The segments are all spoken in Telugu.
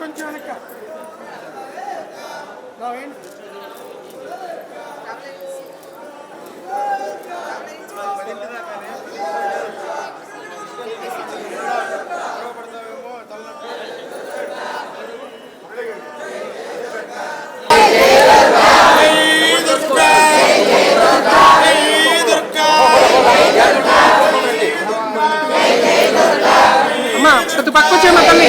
కొంచెం వెనక. రావేంటి అమ్మా కొద్ది పక్క వచ్చే మా తల్లి.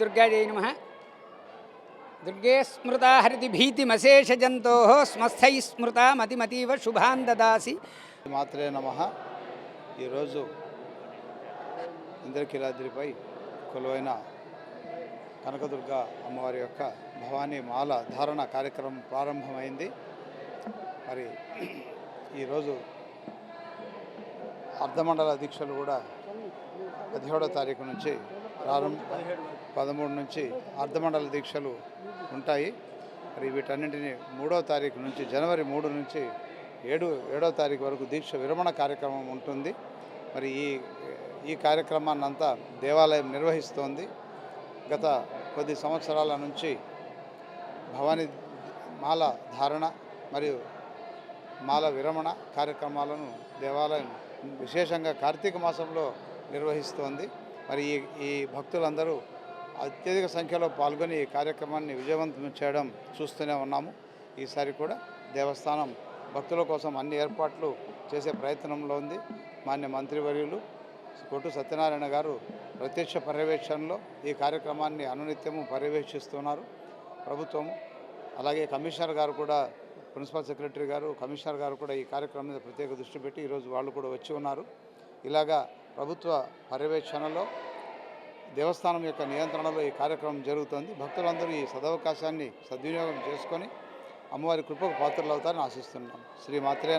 జై నమ. దుర్గే స్మృత హరితి భీతిమశేషజంతో స్మస్థై స్మృత మతిమతీవ శుభాన్ దదాసి. మాత్రే నమ. ఈరోజు ఇంద్రకీలాద్రిపై కొలువైన కనకదుర్గ అమ్మవారి యొక్క భవానీ మాల ధారణ కార్యక్రమం ప్రారంభమైంది. మరి ఈరోజు అర్ధమండల దీక్షలు కూడా పదిహేడో తారీఖు నుంచి ప్రారంభ పదమూడు నుంచి అర్ధమండల దీక్షలు ఉంటాయి. మరి వీటన్నింటినీ మూడో తారీఖు నుంచి జనవరి మూడు నుంచి ఏడు ఏడో తారీఖు వరకు దీక్ష విరమణ కార్యక్రమం ఉంటుంది. మరి ఈ ఈ కార్యక్రమాన్ని అంతా దేవాలయం నిర్వహిస్తోంది. గత కొద్ది సంవత్సరాల నుంచి భవానీ మాల ధారణ మరియు మాల విరమణ కార్యక్రమాలను దేవాలయం విశేషంగా కార్తీక మాసంలో నిర్వహిస్తోంది. మరి ఈ ఈ భక్తులందరూ అత్యధిక సంఖ్యలో పాల్గొని ఈ కార్యక్రమాన్ని విజయవంతం చేయడం చూస్తూనే ఉన్నాము. ఈసారి కూడా దేవస్థానం భక్తుల కోసం అన్ని ఏర్పాట్లు చేసే ప్రయత్నంలో ఉంది. మాన్య మంత్రివర్యులు కొట్టు సత్యనారాయణ గారు ప్రత్యక్ష పర్యవేక్షణలో ఈ కార్యక్రమాన్ని అనునిత్యము పర్యవేక్షిస్తున్నారు. ప్రభుత్వము అలాగే కమిషనర్ గారు కూడా ప్రిన్సిపల్ సెక్రటరీ గారు కమిషనర్ గారు కూడా ఈ కార్యక్రమం మీద ప్రత్యేక దృష్టి పెట్టి ఈరోజు వాళ్ళు కూడా వచ్చి ఉన్నారు. ఇలాగా ప్రభుత్వ పర్యవేక్షణలో దేవస్థానం యొక్క నియంత్రణలో ఈ కార్యక్రమం జరుగుతుంది. భక్తులందరూ ఈ సదవకాశాన్ని సద్వినియోగం చేసుకొని అమ్మవారి కృపకు పాత్రలు అవుతారని ఆశిస్తున్నాం. శ్రీ మాత్రే